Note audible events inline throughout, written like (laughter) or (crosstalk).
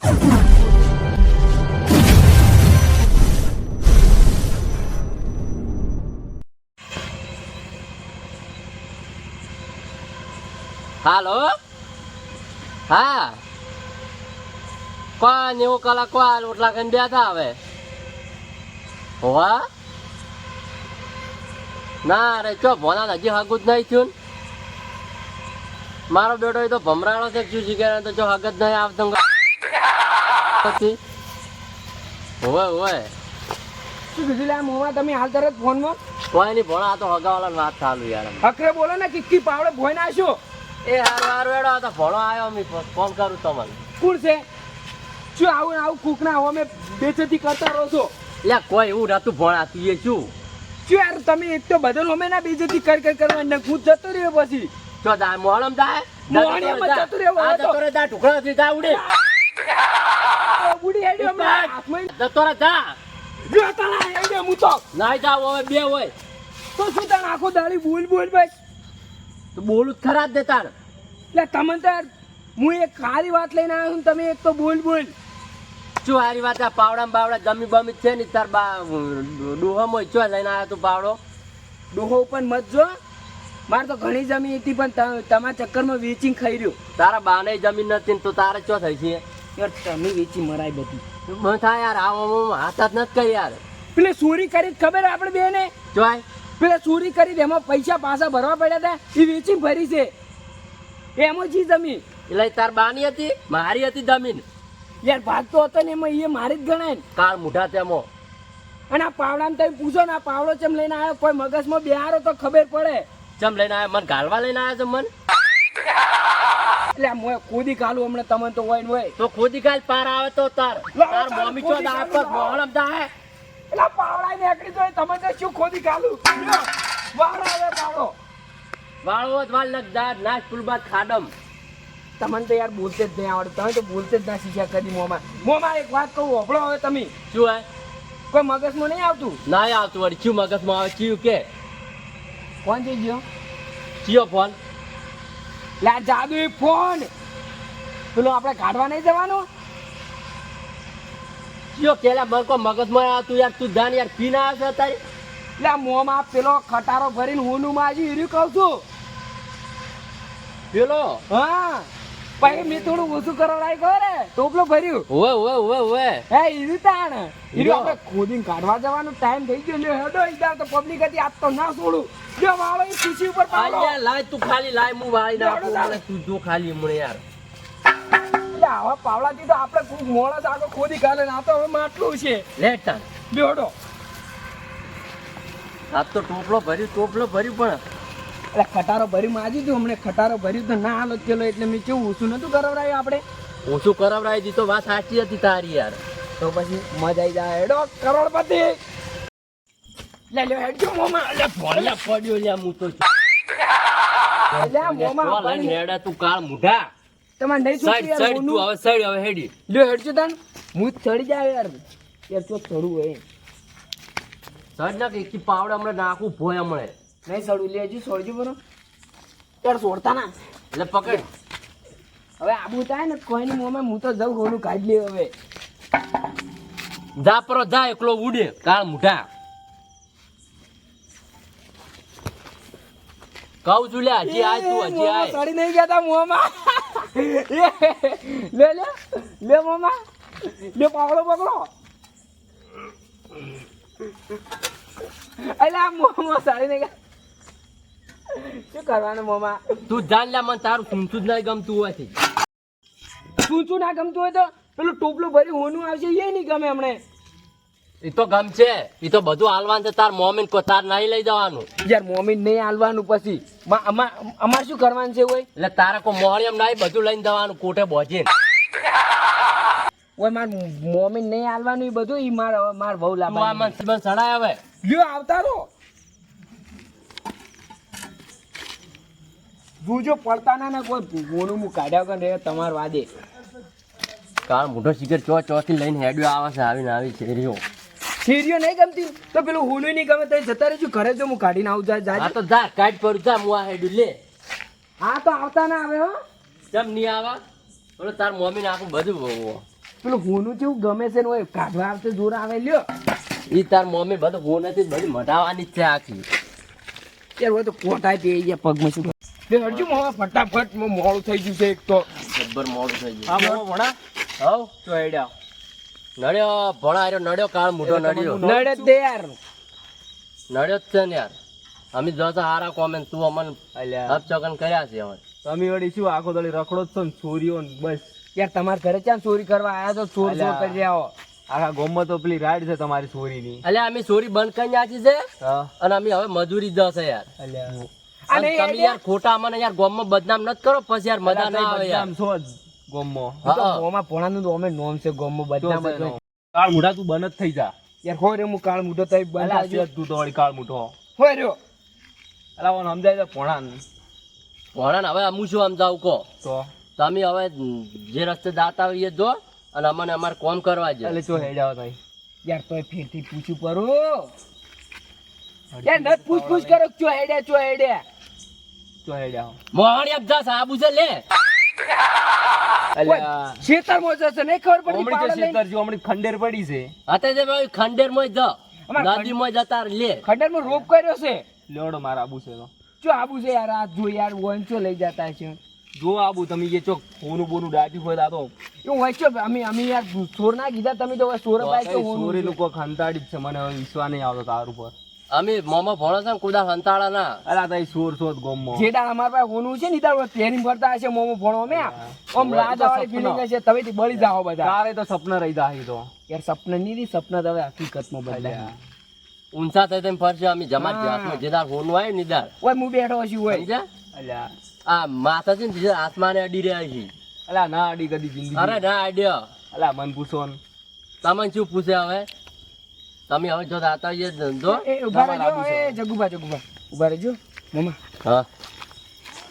હાલો? હા. કોઈ નેવું કલાક કોઈ રોટલા ખાઈને બેઠા હવે? હોવા? ના રે, ચો ભોના હજી હગું જ નહીં થયું. મારો બેટો એ તો ભમરાણો છે શું શીખે તો જો હગત નહીં આવતો. પછી? હોવે હોવે શું કીધું લે મોમાં તમે હાલ તરત ફોનમાં? કોઈ નહીં ભણા તો હગાવાલા વાત ચાલુ યાર હકરે બોલો ને કિક્કી પાવડે ભોય નાખ્યો. એ હારું વાર વેડો તો ભણો આવ્યો મી ફોન કરું તમને. કોણ છે? શું આવું આવું કૂક ના અમે બેચેતી કરતા રહો છો? લે કોઈ એવું નતું ભણા તું એ શું શું યાર તમે એક તો બદલ હોમે ના બેજતી કર કર કરવા ને હું જતો રહ્યો પછી. જો દા મોહલમ દા મોહલમમાં જતો રહ્યો આ તો. જતો દા જા ટુકડા થી દા ઉડે. બુડી હેડ્યો અમે જતો રે જા. જો તારા હેડ્યો હું તો નાઈ જા હવે બે હોય. તો શું તાર આખો દાડી બોલ બોલ બસ તો બોલું જ ખરા જ દે તાર. એટલે તમે તો હું એક ખારી વાત લઈને આવ્યો છું તમે એક તો બોલ બોલ શું હારી વાત આ પાવડા બાવડા જમી બમી છે ને તાર બા ડોહમ ચો લઈને આવ્યો તું પાવડો? ડોહો ઉપર મત જો. મારે તો ઘણી જમીન હતી પણ તમારા ચક્કરમાં વેચીને ખાઈ રહ્યું. તારા બાને જમીન નથી તો તારે ચો થઈ છે? યાર તમે વેચી મરાય બધી. મથા યાર આવો હાથ જ નથી કરી યાર. પેલે ચોરી કરી ખબર આપણે બેને? જોય પેલે ચોરી કરી એમાં પૈસા પાછા ભરવા પડ્યા હતા એ વેચી ભરી છે. એમાં જી જમીન? એટલે તાર બાની હતી? મારી હતી જમીન? યાર ભાગતો હતો ને એમાં એ મારી જ ગણાય ને. કાળ મુઠા તેમાં અને આ પાવડાને તમે પૂછો ને આ પાવડો ચમ લઈને આવ્યો કોઈ મગજમાં બિહારો તો ખબર પડે. ચમ લઈને આવ્યો મને ગાલવા લઈને આવ્યો છે મન? એટલે મોય ખોદી કાલું હમણે તમને તો હોય ને હોય. તો ખોદી કાલ પાર આવે તો તાર. તાર મમ્મી ચો દા પર મોહલમ જાય એટલે આ પાવડા તો તમે તો શું ખોદી કાલું વાળ આવે પાવડો વાળો જ વાળ લગદાર નાશ ફૂલ ખાડમ. તમને તો યાર બોલતે જ નહીં આવડે તમે તો બોલતે જ ના શીખ્યા કદી મોમાં. મોમાં એક વાત કહું હોભળો હવે તમે. શું હે કોઈ મગજમાં નહીં આવતું? ના આવતું વળી ચિયું મગજમાં આવે ચિયું કે? કોણ જઈ ગયો? ચિયો ફોન? લે જાદુ ફોન. પેલો આપણે કાઢવા નહીં જવાનું? ચિયો કેલા મરકો મગજમાં મગજમાં આવતું યાર તું જાણ યાર પી ના આવશે તારી એટલે આ મોમાં પેલો ખટારો ભરીને હુનું માજી હીર્યું કહું છું. પેલો? હા. પછી મેં થોડું ઓછું કરવા લાગ્યો રે ટોપલો ભર્યું. ઓવે ઓવે ઓવે ઓવે હે હીર્યું તાણ. હીરો. આપણે ખોદીને કાઢવા જવાનો ટાઈમ થઈ ગયો ને હેડો ઈદાર તો પબ્લિક હતી આજ તો ના છોડું. જો વાળો એ ખુશી ઉપર પાડો. આ લાય તું ખાલી લાય હું વાળી ના આપું મને તું જો ખાલી મને યાર. આવા પાવડાથી તો આપણે ખૂબ મોડા આગળ ખોદી કાઢે ના આ તો હવે માટલું છે. લેટ બેડો આ તો ટોપલો ભર્યું ટોપલો ભર્યું પણ એટલે ખટારો ભરી માજી તું હમણે ખટારો ભર્યું તો ના હાલત કેલો એટલે મેં કેવું ઓછું નતું કરાવડાયું આપણે? ઓછું કરાવડાવી દી તો વાત સાચી હતી તારી યાર. તો પછી મજા આવી જાય. હેડો કરોડપતિ! લે લ્યો હેડજો મોમાં. લે ભોળિયા પડ્યો લે હું તો લે મોમાં તો હેડા તું કાળ મુઢા. તમારે નહીં છોડી યાર તું હવે સાઈડ હવે હેડી. લ્યો હેડજો તન. હું ચડી જાય યાર. યાર તો ચડું હોય. સાઈડ ના કે પાવડા હમણાં નાખું ભોય હમણાં. નહીં ચડવું લેજો હજી બરો. યાર સોડતા ના. એટલે પકડ. હવે આબુ થાય ને કોઈની મોમાં હું તો જઉં હોનું કાઢ લે હવે. જા પરો જા એકલો ઉડે. કાળ મુઢા. કહું છું લે હજી આય તું હજી આય. સડી નહીં ગયા તા મોમાં. લે લે લે મોમાં. લે પકડો પકડો. અલા મોમાં ચડી નહીં ગયા. શું કરવાનું મોમા? તું જાણ લે મને તારું સૂંચું જ નહીં ગમતું હોય છે. શું ના ગમતું હોય તો પેલું ટોપલું ભરી હોનું આવશે એ નહીં ગમે હમણે. એ તો ગમશે. એ તો બધું હાલવાનું છે. તાર મોમીન કો તાર નહીં લઈ જવાનું. યાર મોમી નહીં હાલવાનું પછી. અમાર શું કરવાનું છે ઓય? એટલે તારે કોઈ મોહળિયમ નહીં બધું લઈને જવાનું કોટે બોજીને. ઓય માર મોમીન નહીં હાલવાનું એ બધું એ માર માર બહુ લાંબા મન સડાય હવે. લ્યો આવતા રહો. જોજો પડતા ના ના કોઈ ગોણું હું કાઢ્યા વગર રહે તમાર વાદે. કાળ મોટો સિગર ચો ચોથી લઈને હેડ્યો આવે છે આવીને આવી છે રહ્યો. નહીં ગમતી? તો પેલું હુલું નહીં ગમે તઈ જતા રહેજો ઘરે જો હું કાઢીને આવું જાય આ જાય તો જા કાઢ પર જા હું આ હેડ્યું લે. હા તો આવતા ના આવે હો. કેમ નહીં આવા? બોલો તાર મમ્મી ને આખું બધું પેલું હોનું જેવું ગમે છે ને હોય કાઢવા આવશે જોર આવે લ્યો. એ તાર મમ્મી બધું હો નથી બધી મટાવાની જ છે આખી. યાર હોય તો કોટાય પી ગયા પગમાં શું બે હરજુ મામા ફટાફટ મો મોળું થઈ ગયું છે એક તો. જબ્બર મોળું થઈ ગયું. હા મોમો ભણા. હવ તો હેડ્યા. નડ્યો ભણા આર્યો નડ્યો કાળ મોઢો નડ્યો. નડે દે યાર. નડ્યો જ છે ને યાર. અમે જો તો હારા કોમેન્ટ તું અમન હબ ચોકન કર્યા છે હવે. તમે વળી શું આખો દળી રખડો જ છો ને ચોરીઓ બસ. યાર તમારા ઘરે ક્યાં ચોરી કરવા આયા તો ચોર ચોર કરી આવો. આખા ગોમમાં તો પેલી રાઈડ છે તમારી ચોરીની. અલ્યા અમે ચોરી બંધ કરી નાખી છે અને અમે હવે મજૂરી જશે યાર. અલ્યા. અને તમે યાર ખોટા મને યાર ગોમમાં બદનામ નથી કરો પછી યાર મજા ના આવે યાર. છો જ? ગોમમાં. તો હા, હા. તો અમે નોમ છે ગોમમાં બદનામ જ કાળ મુઢા તું બન જ થઈ જા. યાર હોય રે હું કાળ મુઢો થઈ આવજો. તું તો વળી કાળ મુઢો? હોય રહ્યો અલા ઓન સમજાય તો પોણા પોણા હવે હું શું સમજાવું કહો? તો? તમે હવે જે રસ્તે જાતા હોઈએ જો અને અમને અમારે કોમ કરવા છે એટલે ચો હેડ્યા ભાઈ યાર તોય ફેરથી પૂછ્યું પરો યાર નત પૂછ પૂછ કરો ચો હેડ્યા ચો હેડ્યા ચો મોહણી અબજા સાબુ છે લે. નહીં ખબર પડી હમણાં જે હમણાં ખંડેર પડી છે. અત્યારે જે ભાઈ ખંડેરમાં જ અમાર નદી માં જતા લે. ખંડરમાં રોપ કર્યો છે? લેવડો મારા આબુ છે તો. ચો આબુ છે યાર આ જો યાર વંચો લઈ જતા છે જો આબુ તમે જે ચોક ફોનું બોનું ડાટ્યું હોય તો એવું વંચો અમે અમે યાર ચોર ના કીધા તમે તો પાય તો ચોરી લોકો ખંતાડી જ છે મને વિશ્વાસ નહીં આવતો તાર ઉપર. અમે મોમો ભણો છે ને કુદા સંતાડા ના અલા તઈ સોર સોત ગોમ જે દાળ અમારા પાસે હોનું છે ને દાળ તેરી ફરતા હશે મોમો ભણો અમે ઓમ રાજા વાળી. ફિલિંગ હશે તમે થી બળી જાઓ બધા. તારે તો સપના રહી જાય તો. યાર સપના નહીં ની સપના તો હવે હકીકતમાં બદલાય. ઊંચા થઈ તેમ ફરશે અમે જમા. હાથમાં જેદાર હોનું આવ્યું નિદાર ઓય હું બેઠો છું ઓય. સમજા અલ્યા. આ માથા છે ને આસમાને અડી રહ્યા છે. અલા ના અડી કદી જિંદગી. અરે ના અડ્યો. અલા મન પૂછો ને. તમને શું પૂછે હવે? તમે હવે જો દાતા જે ધંધો. એ ઊભા રહેજો એ જગુભા જગુભા ઊભા. રહેજો. મોમા. હા.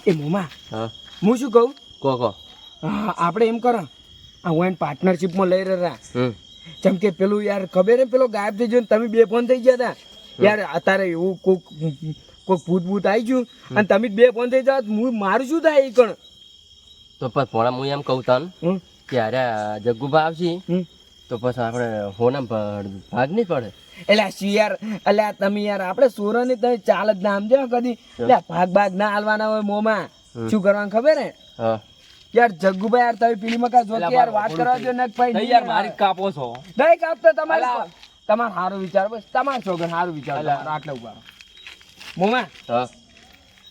એ મોમા. હા. હું શું કહું? કો કો. આપણે એમ કરો. આ હું પાર્ટનરશિપમાં લઈ રહ્યા. જેમ કે પેલું યાર ખબર પેલો ગાયબ થઈ ગયો ને તમે બે ફોન થઈ ગયા હતા યાર અત્યારે એવું કોક કોક ભૂત ભૂત આવી ગયું અને તમે બે ફોન થઈ જાવ હું મારું શું થાય એ કણ? તો પછી ભણા હું એમ કહું તને કે અરે જગ્ગુભા આવશે. તો પછી આપણે હોના ભાગ નહીં પડે. એટલે શિયાર એટલે તમે યાર આપણે સોરાની તમે ચાલ જ ના સમજો કદી. એટલે ભાગ ભાગ ના હાલવાના હોય મોમાં. શું કરવાનું ખબર ને યાર જગ્ગુભાઈ યાર તમે પેલી મકા જો યાર વાત કરવા જો નક ભાઈ યાર મારી કાપો છો. નહીં કાપતો તમારે. તમારે સારું વિચાર બસ તમારે છોકરા સારું વિચાર અલા. ઊભા મોમાં?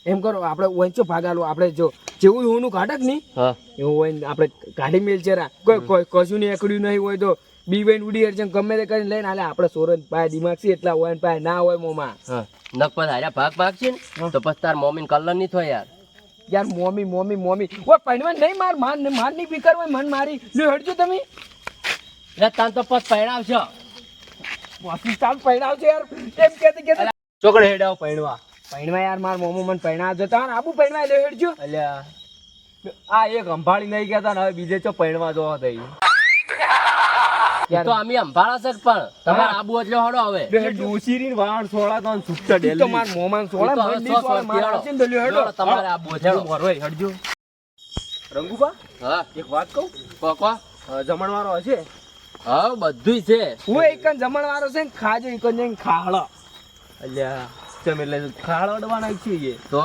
એમ કરો આપણે વંચો ભાગાલો આપણે જો જેવું હોનું કાઢક નહીં? હા. એવું હોય ને આપણે કાઢી મેલ ચેરા કોઈ કોઈ કશું નહીં એકડ્યું નહીં હોય તો બી વેન ઉડી હરશે ને ગમે તે કરીને લઈને આલે આપણે સોરન પાસે દિમાગ છે એટલા હોય ને પાય ના હોય મોમાં. હા. નક પર હાર્યા ભાગ ભાગ છે ને તો પછી તાર મોમીન કલર નહીં થાય યાર. યાર મોમી મોમી મોમી. ઓ પહેણવા નહીં માર માર મારની ફિકર હોય મન મારી. લ્યો હડજો તમે. એટલે તાન તો પછી પહેણાવશો પાકિસ્તાન પહેણાવશો યાર. એમ કહેતી કે ચોકડે હેડાવ પૈણવા યાર માર મોમો મને પૈણા જતા ને આબુ પૈણવા લે હેડજો. અલ્યા આ એક અંભાળી નહીં ગયા ને હવે બીજે ચો પૈણવા જો થઈ તો અમે અંભાળા છે પણ. તમારે આબુ એટલે હડો હવે. ડોસીરી વાળ સોળા તો છૂટા ડેલી તો માર મોમાન સોળા મને સોળા મારા છે ને હેડો. તમારે આબુ છે હેડો. મોરવાઈ હટજો રંગુબા હા. એક વાત કહું? કો કો જમણવારો હશે? હા બધુંય છે. હું એક જમણ વાળો છે ને ખાજો એક ખાહળો. અલ્યા. ચમ એટલે ખાળ અડવાના છીએ તો?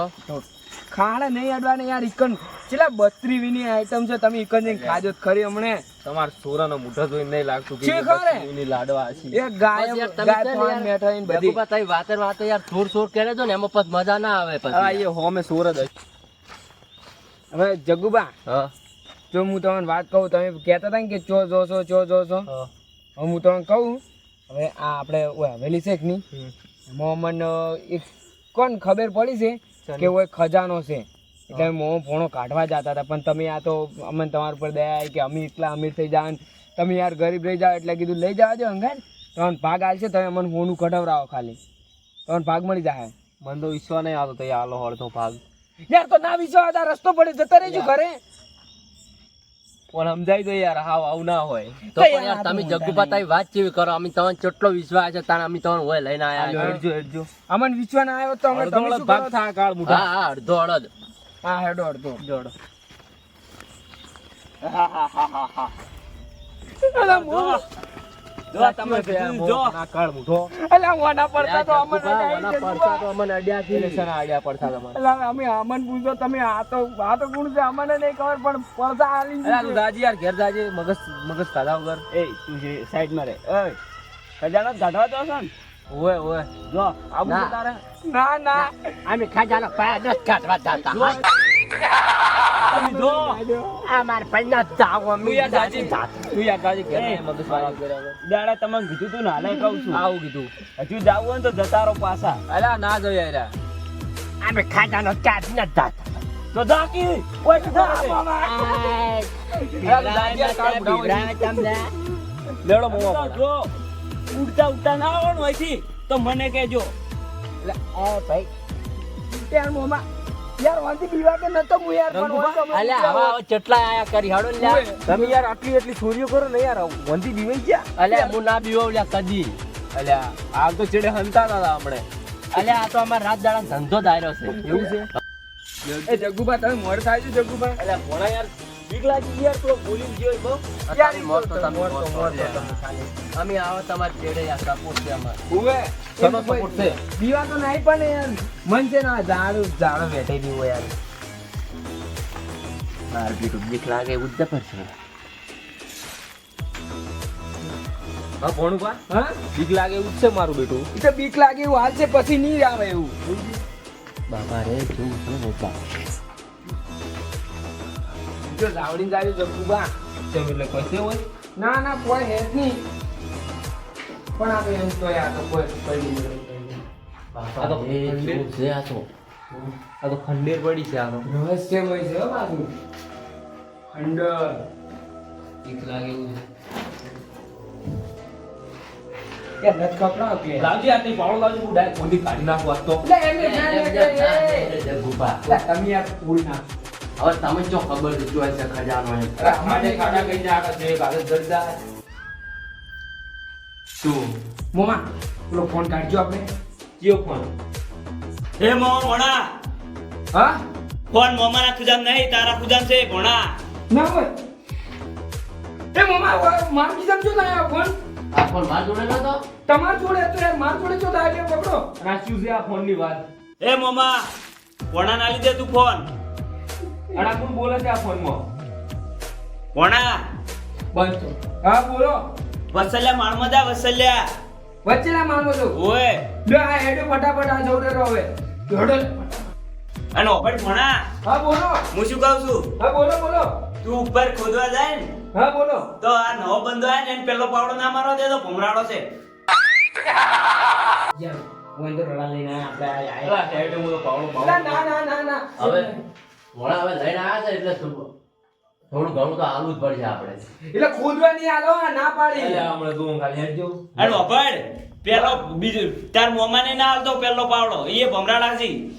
ખાહળે નહીં અડવાને યાર ઇકન છેલ્લા બત્રી વીની આઈટમ છે તમે ઇકન જઈને ખાજો ખરી હમણે. તમાર સોરાનો મુઠો જોઈને નહીં લાગતું કે? બસ્તીની લાડવા છે એ ગાય બસ યાર, તમે ગાય છે ને મેઠા ને બધી. જગ્ગુભા તઈ વાતર વાતે યાર થોર થોર કરે છો ને એમાં પછી મજા ના આવે હા પછી એ હોમે સોર જ હવે જગુબા હા. જો હું તમને વાત કહું તમે કહેતા હતા ને કે ચો જોશો ચો જોશો. હા. હવે હું તમને કહું હવે આ આપણે ઓય હવેલી છે કે નહીં હમ. એમાં મને એક કોણ ખબર પડી છે કે ઓય ખજાનો છે. એટલે મોં ફોણો કાઢવા જતા હતા. પણ તમે આ તો અમને તમારા પર દયા આવી કે અમે એટલા અમીર થઈ જાવ તમે યાર ગરીબ રહી જાઓ એટલે કીધું લઈ જવા જો હંગાર તમને ભાગ આવશે તમે અમને હોનું કઢાવરાવો ખાલી. તમને ભાગ મળી જાય. મને તો વિશ્વાસ નહીં આવતો તઈ આલો હળતો ભાગ. યાર તો ના વિશ્વાસ રસ્તો પડે જતા રહેજો ઘરે. પણ સમજાય તો યાર હાવ આવું ના હોય. તો પણ યાર તમે જગ્ગુભા તારી વાત કેવી કરો અમે તમને કેટલો વિશ્વાસ છે તારે અમે તમને હોય લઈને આયા હેડજો હેડજો. અમન વિશ્વાસ ના આવ્યો તો અમે અડધો શું ભાગ થા કાળ મુઠા હા હા અડધો અડધ. હા હેડો અડધો જોડો હા મોહ જો તમે જો. ના કાળ મૂઠો. અલા મોના પડતા તો અમને ઓના પડતા તો અમને અડ્યા છે. ઇલેક્શન આડ્યા પડતા તમારે. અલા અમે અમન પૂછો તમે આ તો આ તો કોણ છે અમને નહીં ખબર પણ પડતા આલી અરે તું દાજી યાર ઘેર જાજે મગજ મગજ ખાધા વગર. એ તું જે સાઈડમાં રહે ઓય ખજાનો કાઢવા તો છે ને? ઓય ઓય. જો આવું તારે? ના ના. અમે ખજાનો પાયા. જો. અમારે પૈના જ જાવ, અમે તું યાર દાજી. તું યાર વાળા વગર હવે. દાડા તમને કીધું તું ને હાલે કહું છું. આવું કીધું. હજુ જાવું હોય તો જતા રહો પાછા. અલ્યા ના જો યાર અમે ખાજાનો કાઢી ન દાત તો દાકી ઓય કીધું દાજી છે. તમને મોવા જો ઉડતા ઉડતા ના આવણ હોયથી તો મને કહેજો. એ ભાઈ. ત્યાં મોમાં યાર વાંધી પીવા કે નતો હું યાર પણ હોય અલે હવા કેટલા આયા કરી હાડો લ્યા. તમે યાર આટલી એટલી ચોરીઓ કરો ને યાર વાંધી બીવાઈ ગયા. અલ્યા હું ના બીવો લ્યા કદી. અલ્યા આ તો ચેડે હંતા હતા આપણે. અલ્યા આ તો અમારા રાત દાડા ધંધો દાયરો છે. એવું છે? એ જગ્ગુભા તમે મોડ થાય છે જગ્ગુભા અલે ભણા યાર લાગી યાર તો બોલી ગયો બહુ યાર મોર તો તમે મોર તો, અમે આવો તમારે ચેડે યાર સપોર્ટ છે અમાર. ઉવે તમે સપોર્ટ છે? દીવા તો નહીં પણ યાર મન છે ના ઝાડ ઝાડ બેઠે દી હોય યાર. મારે બીટું બીક લાગે એવું જ છે. હા ભણું પા હા? બીક લાગે એવું છે મારું બેટું. એટલે બીક લાગે એવું હાલ છે પછી નહીં આવે એવું. બાબા રે શું છે બાબા જો રાવડી જાય જગ્ગુભા કેમ એટલે છે હોય. ના ના કોઈ હેત નહીં. પણ આ તો એમ તો આ તો કોઈ પડી આ તો ખંડેર. છે આ તો? આ તો ખંડેર પડી છે આ તો. રહસ્યમય છે હો બાજુ. ખંડર. એક લાગે એવું છે. એ નથ કપડા આપીએ લાવજી આ તે પાવડો લાવજી હું ડાયરેક્ટ કોંડી કાઢી નાખું આજ તો. એટલે એમને ના લે કે એ જગુભા. લે. તમે આ ફૂલ ના હવે તમે જો ખબર છે જોઈ છે ખજાનો એમ. અરે અમારે ખાડા કઈ આગળ છે કાગળ જડી જાય શું? મોમા પેલો ફોન કાઢજો આપણે. કયો ફોન હે મો ભણા હા? ફોન મોમાના ખુજામ નહીં તારા ખુજામ છે ભણા ના હોય. એ મોમા માર કીધમ જો ના ફોન આ ફોન માર જોડે નતો? તમાર જોડે હતો યાર માર જોડે જો તા એટલે પકડો. રાખ્યું છે આ ફોનની વાત? એ મોમા ભણા ના લીધે તું ફોન અને કોણ બોલે છે આ ફોનમાં ભણા બંધ તો હા બોલો. વસલ્યા માણમદા વસલ્યા. વચ્ચે ના માનો છો ઓય. લે આ હેડો ફટાફટ આ જોડે રહો હવે. જોડો. અને ઓપર ભણા હા બોલો. હું શું કહું છું? હા બોલો બોલો. તું ઉપર ખોદવા જાય ને હા બોલો. તો આ નવો બંધો આવે ને પેલો પાવડો ના મારવા દે તો ભમરાડો છે. યાર હું તો રડા લઈને આયા આપણે આયા અલા હું તો પાવડો પાવડો ના ના ના. ના હવે. મોડા હવે લઈને આવ્યા છે એટલે થોડું ઘણું તો હાલવું જ પડશે આપણે. એટલે ખોદવા નહીં આલો ના પાડી. હમણાં તું ખાલી હેડ હેડો અને પેલો બીજું તાર મોમાને ના આવતો પેલો પાવડો. એ ભમરાડા છે.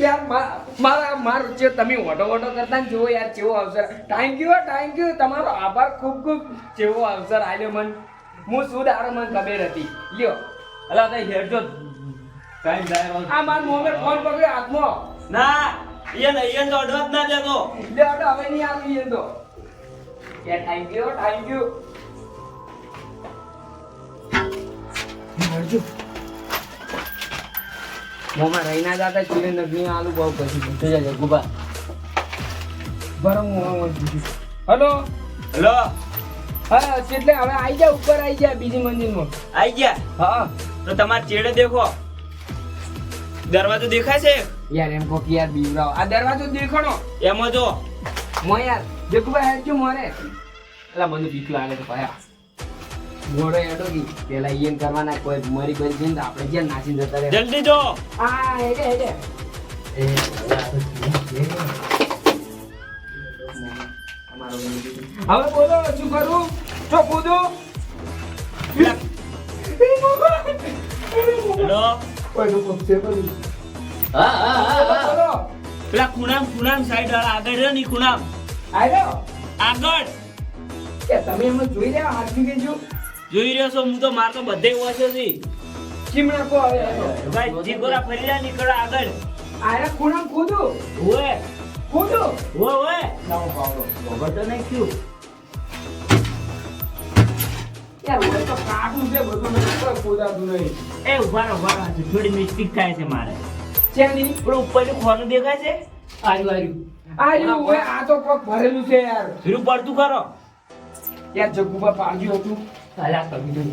યાર મા- મારા માર જે તમે ઓટો ઓટો કરતા ને જેવો યાર જેવો અવસર. થેન્ક યુ થેન્ક યુ તમારો આભાર ખૂબ ખૂબ જેવો અવસર આલ્યો મન. હું શું દારો મને ખબર હતી. લ્યો. અલા તઈ ટાઈમ આ માર મોમે ફોન પકડ્યો હાથમાં. ના. એને એને તો અડવા જ ના દેતો લે અડો હવે નહીં આવી એ તો. યાર થેન્ક યુ થેન્ક યુ મરજો મોમાં રહીના જાતા ચીરે નગની આલુ બહુ પછી શું છે ગુબા. બરો હું હેલો? હલો? હા એટલે હવે આઈ જા ઉપર આઈ જા બીજી મંજિલમાં આઈ ગયા? હા. તો તમાર ચેડે દેખો. દરવાજો દેખાય છે? યાર એમ કોક યાર બીવરાવ આ દરવાજો દેખણો એમાં જો મો યાર દેખુભાઈ હેડજો મોરે એલા મને બીક લાગે છે ભાઈ મોડો એડો કી પેલા ઈયન કરવાના કોઈ મરી કોઈ છે ને આપણે જ્યાં નાસી જતા રહે જલ્દી જો આ હેડે હેડે એ હવે બોલો શું કરું જો કૂદો હેલો કોઈ નો કોક છે. હા હા હા બોલો, હા. બોલો પેલા કુણામ કુણામ સાઈડ વાળા આગળ રહ્યો ની કુણામ આવ્યો આગળ. કે તમે એમ જોઈ રહ્યા હાથથી બીજું? જોઈ રહ્યો છો હું તો માર તો બધે વાંચ્યો છે. ચીમણા કો આવે ભાઈ જીગોરા ફરીલા નીકળો આગળ. આયા કુણામ કૂદો ઓએ કૂદો ઓએ ઓએ લાવો પાવડો. ખબર તો નહીં થયું. યાર હોય તો કાઢું છે બધું મને કોઈ નહીં. એ ઊભા રહો ઊભા રહો. થોડી મિસ્ટેક થાય છે મારે. શેની પણ ઉપરનું ખોનું દેખાય છે? આર્યું આર્યું. આર્યું હોય આ તો કોક ભરેલું છે યાર. ધીરું પડતું કરો યાર જગ્ગુબા પાડ્યું હતું. હાલા કમી દઉં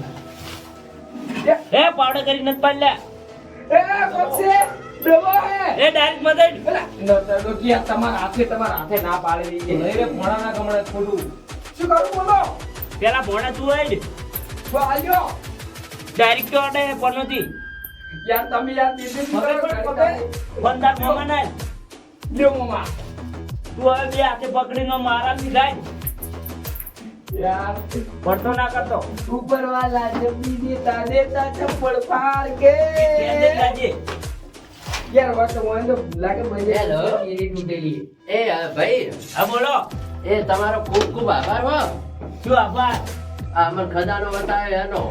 એ પાવડર કરી નથી પાડલા એ હે. એ ડાયરેક્ટ મદદ. પેલા તમારા હાથે તમારા હાથે ના પાડેલી છે. નહીં રે કમળે ખોટું. શું કરું બોલો? પેલા ભોણા તું આઈ વાલ્યો ડાયરેક્ટ અડે પનોતી યાર તમે યાર દીદી કરો ફોન તાર મોમાં ના લ્યો મામા. તું હવે બે હાથે પકડીને મારા સિખાય યાર પડતો ના કરતો. ઉપર વાલા જમી દેતા દેતા ચપ્પલ ફાડ કે. યાર વાત તો મને લાગે ભાઈ હેલો એની તૂટેલી એ ભાઈ. હા બોલો. એ તમારો ખૂબ ખૂબ આભાર હો. શું આભાર? આ મને ખજાનો બતાવ્યો એનો.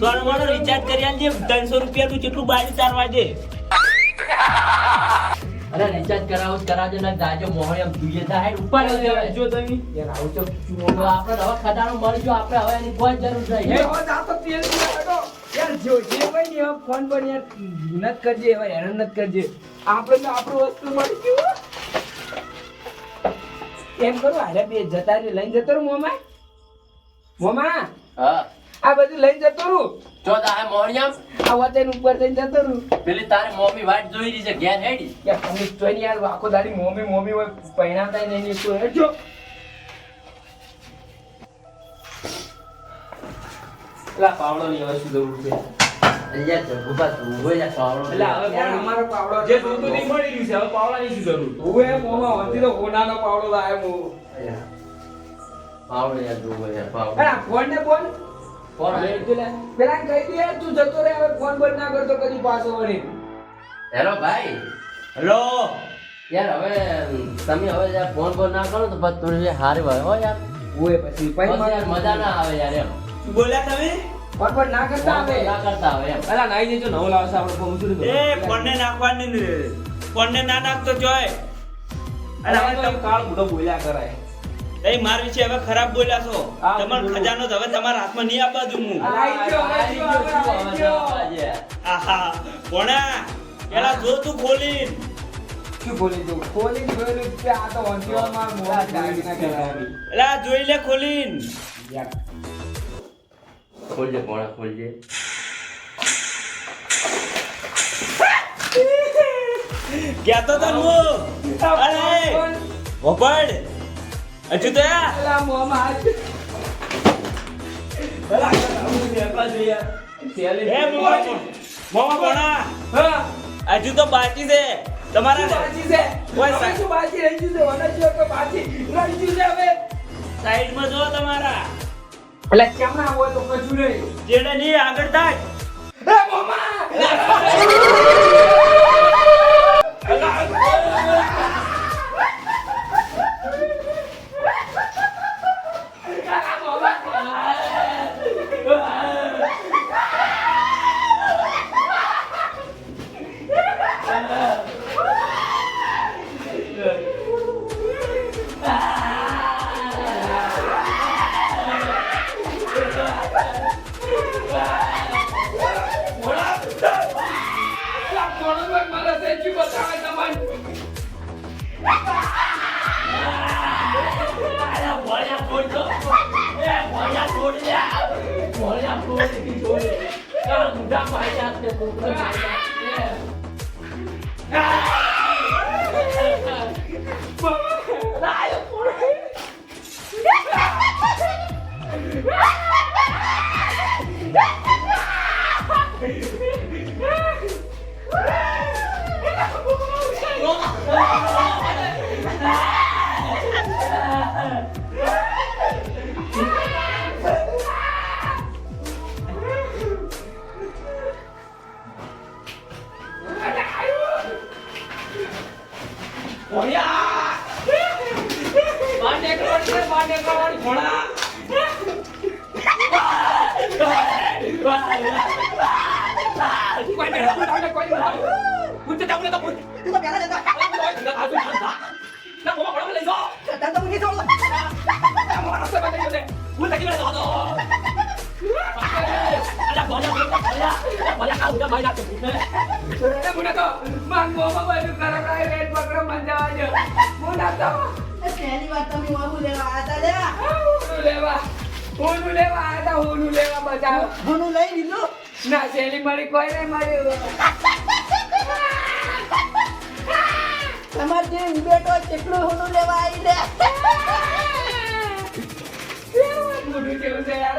સોનું મોનો રિચાર્જ કરી આલજે ત્રણસો રૂપિયા તું જેટલું બારી ચાર વાગે અરે રિચાર્જ કરાવો કરાજો ને જાજો મોહણી આમ જોઈએ તા હેડ ઉપર. જો તમે. યાર આવું તો તો આપણે હવે ખજાનો મળજો આપણે હવે એની કોઈ જરૂર નહીં નહીં હવે આ તો તેલની હટો. યાર જો જે હોય ને ફોન પર યાર નત કરજે એવા હેરાન નત કરજે. આપણે તો આપણું વસ્તુ મળી ગયું એમ કરું હાલે બે જતા લઈને જતો મોમા. મોમા. હા. આ બધું લઈને જતો રહું. જો તારે મોહણિયામ આ વતન ઉપર થઈને જતો રહું. પેલી તારી મોમી વાટ જોઈ રહી છે ઘેર હેડી. કે તમે જોઈ ને યાર આખો દાડી મોમી મોમી હોય પહેણાતા નહીં ને શું હેડજો. પેલા પાવડો ની હવે શું જરૂર છે? અહીંયા જ ઊભા તું ઊભો જા પાવડો એટલે હવે યાર અમારો પાવડો જે જોતું નહીં મળી રહ્યું છે હવે પાવડાની શું જરૂર? ઓવે મોમાં હોતી તો હોનાનો પાવડો લાયો મો પાવડો યાર જોવો યાર પાવડો. અરે આ ફોન ને ફોન. કોણ આવે? પેલા કહી દે તું જતો રે હવે ફોન બંધ ના કરતો કદી પાછો વળી. હેલો ભાઈ. હેલો. યાર હવે તમે હવે યાર ફોન બોન ના કરો તો પછી થોડી હારી હોય હો યાર. ઓય પછી પછી મજા ના આવે યાર એમ. બોલ્યા તમે? ફોન પણ ના કરતા આવે. ના કરતા હોય એમ. પેલા નાઈ દેજો નવો લાવશે આપણે ફોન શું એ ફોનને નાખવાની ને. ફોનને ના નાખતો જોય. અરે હવે તો કાળ બુઢો બોલ્યા કરાય. એ માર વિશે હવે ખરાબ બોલ્યા છો. તમારો ખજાનો તો હવે તમારા હાથમાં નહીં આપવા દઉં હું. આહા. કોણા પેલા જો તું ખોલી શું ખોલી તું? ખોલી જોયેલું કે આ તો વંશીઓમાં મોહ ડાળી ના કહેવાય. એલા જોઈ લે ખોલીન. ખોલજે કોણા ખોલજે. કહેતો તો હું અરે વપડ હજુ તો હજુ તો બાકી છે. તમારા બાકી છે. બાકી રહી ગયું છે? બાકી રહી ગયું છે હવે. સાઈડમાં જો તમારા. એટલે કેમ ના હોય તો કશું નહીં જેડે નહીં આગળ થાય એ મોમા! (laughs) Yeah. Ah! એ મુના તો માર મોમાં બધું ખરાબ લાગે રેડ પકડો મન જવા દો મુના તો પહેલી વાર તમે વાહુ લેવા આવ્યા હતા લે હોનું લેવા હોનું લેવા આયા તા હોનું લેવા બચાવ હું લઈ લીધું ના શેલી મળી કોઈ નહીં મળ્યું તમારે જે બેટો કેટલું હોનું લેવા આવી લે મોઢું કેવું છે યાર.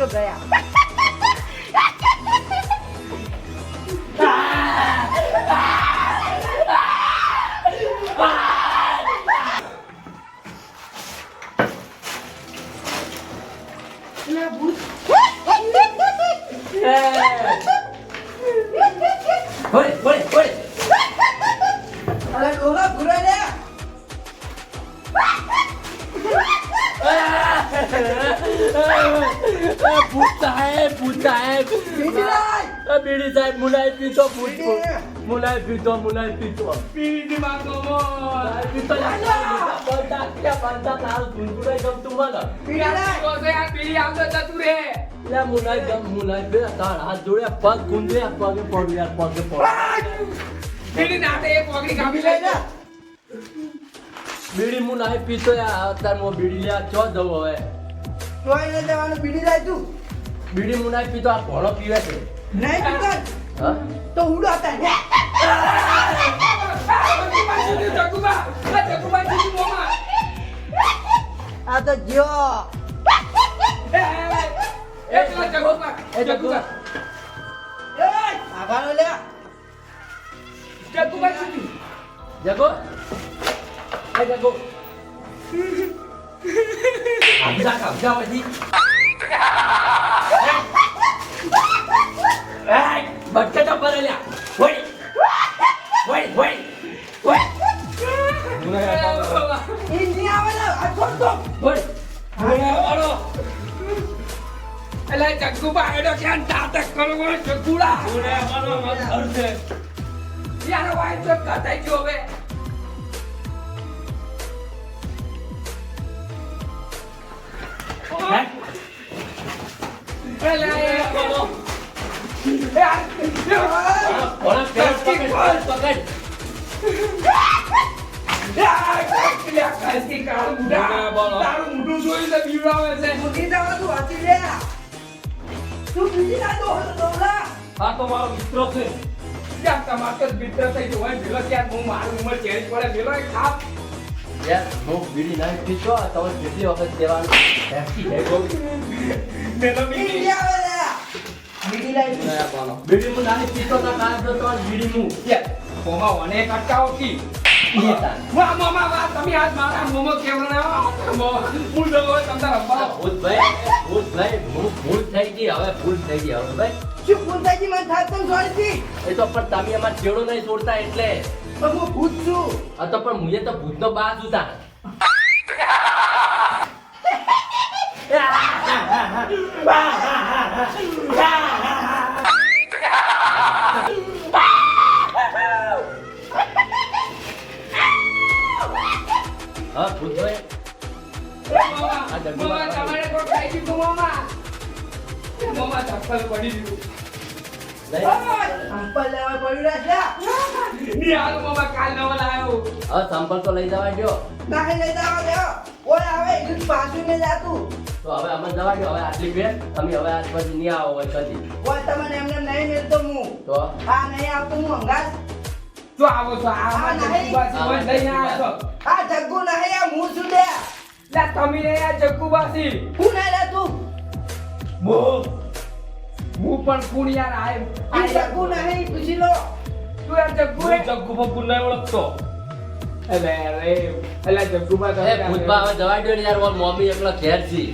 એ તો ગયા મુલાય પીતો પીડી માં મોમો પીતો બધા ક્યાં બધા તારું ધૂંધું ગમતું મને લાય તો છે આ પીડી આવતો જતું રે લે મુલાય ગમ મુલાય બે તાર હાથ જોડે પગ ગુંદે પગે પડ યાર પગે પડ પીડી નાટે એક પોગડી કાપી બીજી લઈ લાય જા બીડી મુલાય પીતો યાર અત્યારે હું બીડી લે ચો જવું હવે? તોય ને જવાનું બીડી લાય તું. બીડી મુલાય પીતો આ ભણો પીવે છે. નહીં પીતા તો ઉડો હતા ને આ તો જ્યો એ પેલા જગુબા એ જગુબા. એ આભાનો લે જગુબા જીતી જગો. એ જગો. આબજા કાબજા વધી. જગુડા ક્યાં હું ઉંમર ચેન્જ પડે પેલો એક ખાપ યાર હું બીડી ના પીતો તમે કેટલી વખત દેવાનું હેપી હે ગો મેલો બીજી બીજી આવે લે. બીજી બીડી હું નાની પીતો ના કારણ તો તમારી બીડી હું. યાર મોમા મને કટકાવો કી. વાહ મોમા વાહ તમે આજ મારા મોમો કેવડો ના? હું તમને રંબા ભૂતભાઈ ભૂતભાઈ હું ભૂલ થઈ ગઈ હવે ભૂલ થઈ ગઈ હવે ભાઈ શું પૂછાજી મને થાત તમ છોડી એ તો પણ તમે અમાર છેડો નહીં છોડતા એટલે. પણ હું ભૂત છું. આ તો પણ મુએ તો ભૂતનો બા જુતા હા ભૂતભાઈ. મોમા મોમા તમારે કોઈ ખાઈ દીધું મોમા. મોમા ચપ્પલ પડી દીધું સંપલ તો લઈ જવા દો લઈ જવા દે ઓય આવે પાછું ને જાતું તો હવે અમે જવા દો હવે આટલી ભેટ તમે હવે આજ પછી નહીં આવો હોય કદી. ઓય તમને એમને નહીં મેલતો હું તો? આ નહીં આવતો હું અંગાસ જો આવો છો આ નહીં. જગ્ગુ નહીં આ હું છું લે લા તમે આ જગ્ગુબાસી હું? નહીં લે તું હું પણ કુણ યાર આય આ જગ્ગુ નહીં પૂછી લો. તું યાર જગ્ગુ જગ્ગુ ભગ્ગુ નહીં ઓળખતો. અલે જગ્ગુ અલે જગ્ગુબા એ ભૂતબા હવે જવા દો ને યાર ઓર મમ્મી એકલા ઘેર છી.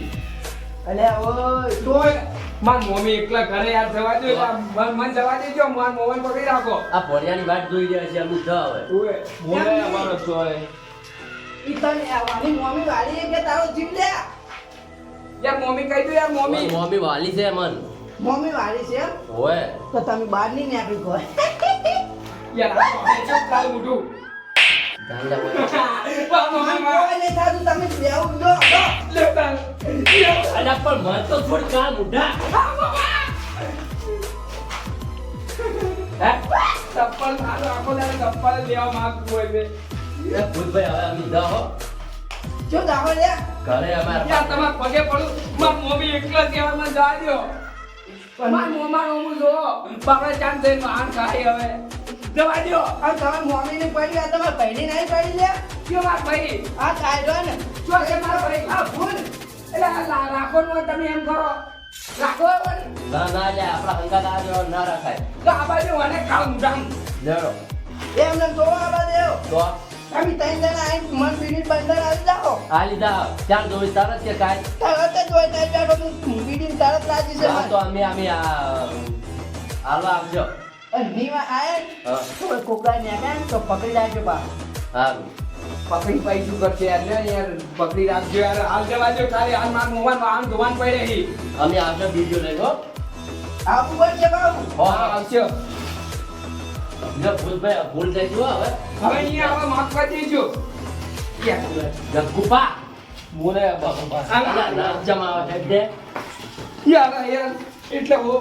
અલે ઓય તોય માર મમ્મી એકલા ઘરે યાર જવા દે માર મન મન જવા દેજો માર મોબાઈલ પકડી રાખો. આ ભોળિયાની વાત જોઈ રહ્યા છે અમુક જ હવે. ઓય બોલે અમારો જોય. ઈ તને આવવાની મમ્મી વાળી કે તારો જીવ લે? યાર મમ્મી કહી દો યાર મમ્મી. મમ્મી વાલી છે મન. મમ્મી વાળી છે. એમ તો તમે બહાર નહીં નીકળી કહો યાર આ ચૂપ કાલ મોઢું. ગાંડા વાહ. થાતું તમે બેહું દો દો. લે તાર. અલા પણ મન તો થોડ કાલ મુઢા ચપ્પલ મારો આખો દાડો ચપ્પલ લેવા માંગતું હોય બે એ ભૂતભાઈ હવે અમે જા હો. શું દાખલો લે. ઘરે અમાર યાર તમાર પગે પડું. માર મમ્મી એકલા કહેવામાં જા દ્યો માર મોમાં નોમું જો બાપડે ચાંદ થઈને વાહન ખાઈ હવે. જવા દ્યો. આ તમાર મોમી ને પડી આ તમાર બહેની નહીં પડી લે કયો માર ભાઈ આ કાયદો ને. જો છે મારા ભાઈ આ ભૂલ. એટલે આ લા- રાખો નો તમે એમ કરો. રાખો. ના ના લે આપણા હંગાત આ જો ના રખાય. તો આ બાજુ મને કામ મુઢામ લેડો એમને જોવા આ બાજુ. તો તમે ત્રણ જણા આવીને મન બીડી બંદર આવી જાઓ. આ લીધા. ત્યાં જોઈ તરત કે કાંઈ? તરત જ હોય ત્યાં બેઠો હું બીડી તરત રાજી છે તો અમે અમે આ હાલવા આપજો નીવા આયા તો કોકડા ને તો પકડી લાવજો બા. સારું પકડી પાઈ શું કરશે યાર? પકડી રાખજો યાર. હાલ જવા દ્યો ખાલી. હાલ માર મોમાં આમ ધોવાન પડી રહી અમે આવજો બીજો લેજો આવું પડશે બાબુ હો હા ભૂતભાઈ ભૂલ થઈ ગયું હવે હવે અહીંયા આવા માફ દેજો. યાર જગ્ગુપા બોલે બાપા અલા નામ જમાવા છે યાર યાર એટલે હો.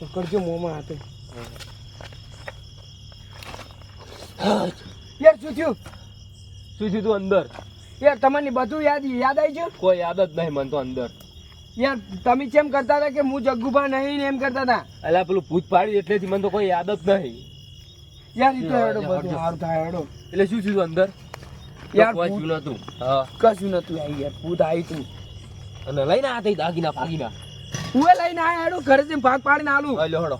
પકડજો મોમાં હાથે. યાર શું થયું? શું તું અંદર? યાર તમને બધું યાદ યાદ આવી ગયું? કોઈ યાદ જ નહીં મને તો અંદર. યાર તમે કેમ કરતા હતા કે હું જગ્ગુભા નહીં ને એમ કરતા હતા? એટલે પેલું ભૂત પાડી એટલેથી મને તો કોઈ યાદ જ નહીં. યાર ઈ તો હેડો બધું. સારું થાય હેડો. એટલે શું થયું અંદર? યાર કશું નતું. હા. કશું નતું આવી યાર ભૂત આવી તું. અને લઈને આ થઈ દાગીના ફાગીના હું લઈને આયા હેડો ઘરેથી ભાગ પાડીને આલું. અલ્યો હડો.